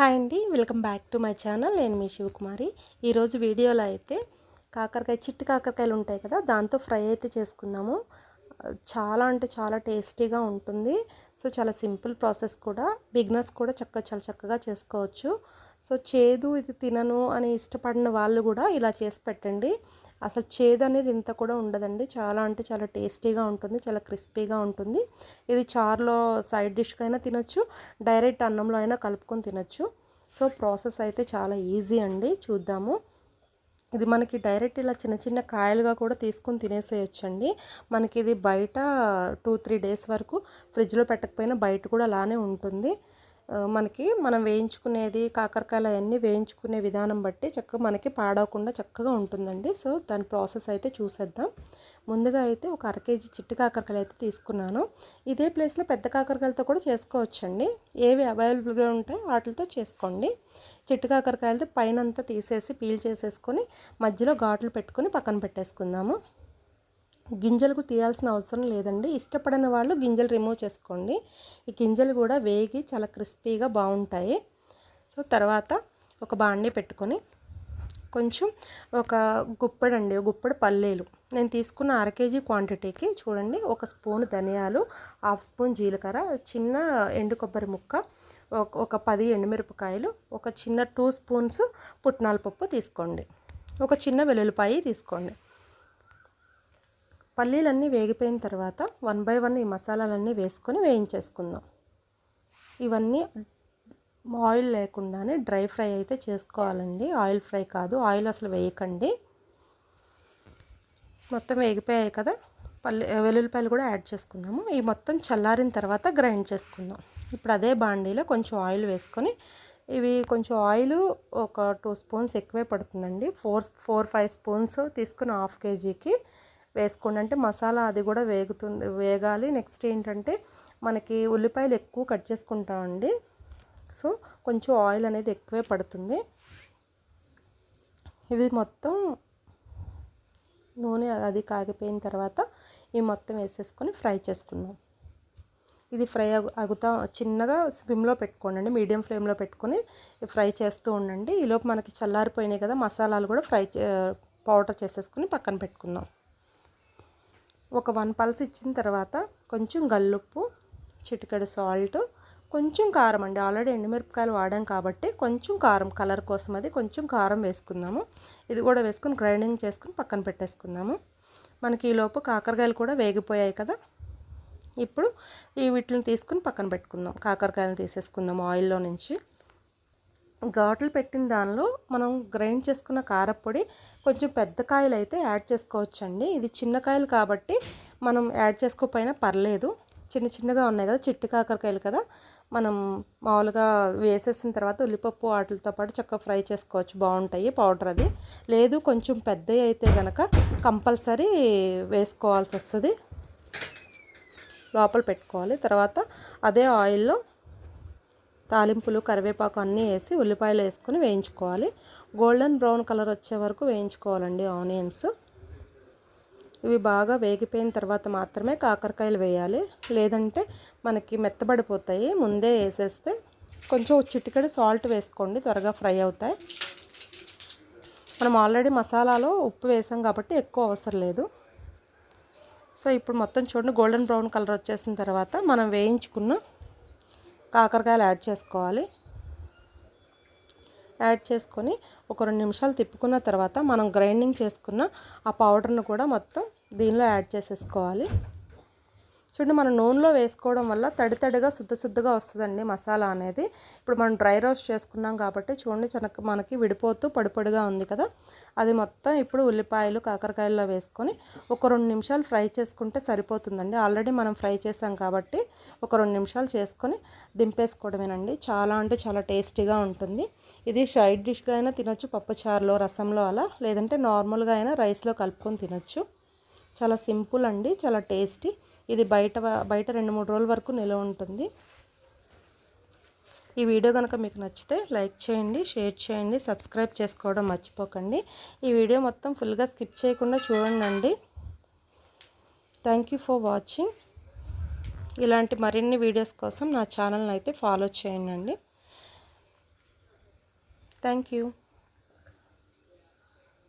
Hi అండి welcome back to my channel. నేను మీ శివకుమారి. ఈరోజు వీడియోలో అయితే కాకరకాయ చిట్టి కాకరకాయలు ఉంటాయి కదా దాంతో ఫ్రై అయితే చేసుకుందాము. చాలా అంటే చాలా టేస్టీగా ఉంటుంది. సో చాలా సింపుల్ ప్రాసెస్ కూడా. బిగ్నర్స్ కూడా చక్కగా చాలా చక్కగా చేసుకోవచ్చు. సో చేదు ఇది తినను అని ఇష్టపడిన వాళ్ళు కూడా ఇలా చేసి పెట్టండి. అసలు చేదు అనేది ఇంత కూడా ఉండదండి. చాలా అంటే చాలా టేస్టీగా ఉంటుంది చాలా క్రిస్పీగా ఉంటుంది. ఇది చారులో సైడ్ డిష్గా అయినా తినొచ్చు డైరెక్ట్ అన్నంలో అయినా కలుపుకొని తినొచ్చు. సో ప్రాసెస్ అయితే చాలా ఈజీ అండి చూద్దాము. ఇది మనకి డైరెక్ట్ ఇలా చిన్న చిన్న కాయలుగా కూడా తీసుకొని తినేసేయచ్చండి. మనకి ఇది బయట టూ త్రీ డేస్ వరకు ఫ్రిడ్జ్లో పెట్టకపోయినా బయట కూడా అలానే ఉంటుంది. మనకి మనం వేయించుకునేది కాకరకాయలు అవన్నీ వేయించుకునే విధానం బట్టి చక్కగా మనకి పాడవకుండా చక్కగా ఉంటుందండి. సో దాని ప్రాసెస్ అయితే చూసేద్దాం. ముందుగా అయితే ఒక అర కేజీ చిట్టి కాకరకాయలు అయితే తీసుకున్నాను. ఇదే ప్లేస్లో పెద్ద కాకరకాయలతో కూడా చేసుకోవచ్చండి. ఏవి అవైలబుల్గా ఉంటాయో వాటితో చేసుకోండి. చిట్టి కాకరకాయలతో పైన అంతా తీసేసి పీల్ చేసేసుకొని మధ్యలో ఘాట్లు పెట్టుకొని పక్కన పెట్టేసుకుందాము. గింజలకు తీయాల్సిన అవసరం లేదండి. ఇష్టపడిన వాళ్ళు గింజలు రిమూవ్ చేసుకోండి. ఈ గింజలు కూడా వేగి చాలా క్రిస్పీగా బాగుంటాయి. సో తర్వాత ఒక బాండే పెట్టుకొని కొంచెం ఒక గుప్పడండి అండి గుప్పడు పల్లీలు. నేను తీసుకున్న అర కేజీ క్వాంటిటీకి చూడండి ఒక స్పూన్ ధనియాలు హాఫ్ స్పూన్ జీలకర్ర చిన్న ఎండు కొబ్బరి ముక్క ఒక పది ఎండుమిరపకాయలు ఒక చిన్న టూ స్పూన్స్ పుట్నాల పప్పు తీసుకోండి. ఒక చిన్న వెల్లుల్లిపాయ తీసుకోండి. పల్లీలన్నీ వేగిపోయిన తర్వాత వన్ బై వన్ ఈ మసాలాలన్నీ వేసుకొని వేయించేసుకుందాం. ఇవన్నీ ఆయిల్ లేకుండానే డ్రై ఫ్రై అయితే చేసుకోవాలండి. ఆయిల్ ఫ్రై కాదు ఆయిల్ అసలు వేయకండి. మొత్తం వేగిపోయాయి కదా పల్లి వెల్లుల్లిపాయలు కూడా యాడ్ చేసుకుందాము. ఈ మొత్తం చల్లారిన తర్వాత గ్రైండ్ చేసుకుందాం. ఇప్పుడు అదే బాండీలో కొంచెం ఆయిల్ వేసుకొని ఇవి కొంచెం ఆయిల్ ఒక టూ స్పూన్స్ ఎక్కువే పడుతుందండి. ఫోర్ ఫోర్ ఫైవ్ స్పూన్స్ తీసుకుని హాఫ్ కేజీకి వేసుకోండి. అంటే మసాలా అది కూడా వేగుతుంది వేగాలి. నెక్స్ట్ ఏంటంటే మనకి ఉల్లిపాయలు ఎక్కువ కట్ చేసుకుంటామండి. సో కొంచెం ఆయిల్ అనేది ఎక్కువే పడుతుంది. ఇవి మొత్తం నూనె అది కాగిపోయిన తర్వాత ఈ మొత్తం వేసేసుకొని ఫ్రై చేసుకుందాం. ఇది ఫ్రై అగుతా చిన్నగా స్విమ్లో పెట్టుకోండి మీడియం ఫ్లేమ్లో పెట్టుకొని ఫ్రై చేస్తూ ఉండండి. ఈలోపు మనకి చల్లారిపోయినాయి కదా మసాలాలు కూడా ఫ్రై పౌడర్ చేసేసుకుని పక్కన పెట్టుకుందాం. ఒక వన్ పల్స్ ఇచ్చిన తర్వాత కొంచెం గల్లుప్పు చిటికెడు సాల్ట్ కొంచెం కారం అండి. ఆల్రెడీ ఎండుమిరపకాయలు వాడాం కాబట్టి కొంచెం కారం కలర్ కోసం అది కొంచెం కారం వేసుకుందాము. ఇది కూడా వేసుకుని గ్రైండింగ్ చేసుకుని పక్కన పెట్టేసుకుందాము. మనకి ఈలోపు కాకరకాయలు కూడా వేగిపోయాయి కదా. ఇప్పుడు ఈ వీటిని తీసుకుని పక్కన పెట్టుకుందాం. కాకరకాయలను తీసేసుకుందాం ఆయిల్లో నుంచి. ఘాట్లు పెట్టిన దానిలో మనం గ్రైండ్ చేసుకున్న కారపొడి కొంచెం పెద్ద కాయలు అయితే యాడ్ చేసుకోవచ్చండి. ఇది చిన్న కాయలు కాబట్టి మనం యాడ్ చేసుకోకపోయినా పర్లేదు. చిన్న చిన్నగా ఉన్నాయి కదా చిట్టి కాకరకాయలు కదా. మనం మామూలుగా వేసేసిన తర్వాత ఉల్లిపప్పు వాటితో పాటు చక్కగా ఫ్రై చేసుకోవచ్చు. బాగుంటాయి పౌడర్ అది. లేదు కొంచెం పెద్దవి అయితే కనుక కంపల్సరీ వేసుకోవాల్సి వస్తుంది. లోపల పెట్టుకోవాలి. తర్వాత అదే ఆయిల్లో తాలింపులు కరివేపాకు అన్నీ వేసి ఉల్లిపాయలు వేసుకొని వేయించుకోవాలి. గోల్డెన్ బ్రౌన్ కలర్ వచ్చే వరకు వేయించుకోవాలండి ఆనియన్స్. ఇవి బాగా వేగిపోయిన తర్వాత మాత్రమే కాకరకాయలు వేయాలి. లేదంటే మనకి మెత్తబడిపోతాయి. ముందే వేసేస్తే కొంచెం చిటికడి సాల్ట్ వేసుకోండి త్వరగా ఫ్రై అవుతాయి. మనం ఆల్రెడీ మసాలాలో ఉప్పు వేసాం కాబట్టి ఎక్కువ అవసరం లేదు. సో ఇప్పుడు మొత్తం చూడండి గోల్డెన్ బ్రౌన్ కలర్ వచ్చేసిన తర్వాత మనం వేయించుకున్న కాకరకాయలు యాడ్ చేసుకోవాలి. యాడ్ చేసుకొని ఒక రెండు నిమిషాలు తిప్పుకున్న తర్వాత మనం గ్రైండింగ్ చేసుకున్న ఆ పౌడర్ను కూడా మొత్తం దీనిలో యాడ్ చేసేసుకోవాలి. చూడండి మనం నూనెలో వేసుకోవడం వల్ల తడి తడిగా శుద్ధ శుద్ధగా వస్తుందండి మసాలా అనేది. ఇప్పుడు మనం డ్రై రోస్ట్ చేసుకున్నాం కాబట్టి చూడండి చనక మనకి విడిపోతూ పడిపడిగా ఉంది కదా. అది మొత్తం ఇప్పుడు ఉల్లిపాయలు కాకరకాయల్లో వేసుకొని ఒక రెండు నిమిషాలు ఫ్రై చేసుకుంటే సరిపోతుందండి. ఆల్రెడీ మనం ఫ్రై చేసాం కాబట్టి ఒక రెండు నిమిషాలు చేసుకొని దింపేసుకోవడమేనండి. చాలా అంటే చాలా టేస్టీగా ఉంటుంది. ఇది సైడ్ డిష్గా అయినా తినొచ్చు పప్పుచారులో రసంలో అలా. లేదంటే నార్మల్గా అయినా రైస్లో కలుపుకొని తినొచ్చు. చాలా సింపుల్ అండి చాలా టేస్టీ. ఇది బయట బయట రెండు మూడు రోజుల వరకు నిల్వ ఉంటుంది. ఈ వీడియో కనుక మీకు నచ్చితే లైక్ చేయండి షేర్ చేయండి సబ్స్క్రైబ్ చేసుకోవడం మర్చిపోకండి. ఈ వీడియో మొత్తం ఫుల్గా స్కిప్ చేయకుండా చూడండి థ్యాంక్ యూ ఫర్ వాచింగ్ ఇలాంటి మరిన్ని వీడియోస్ కోసం నా ఛానల్ని అయితే ఫాలో చేయండి. Thank you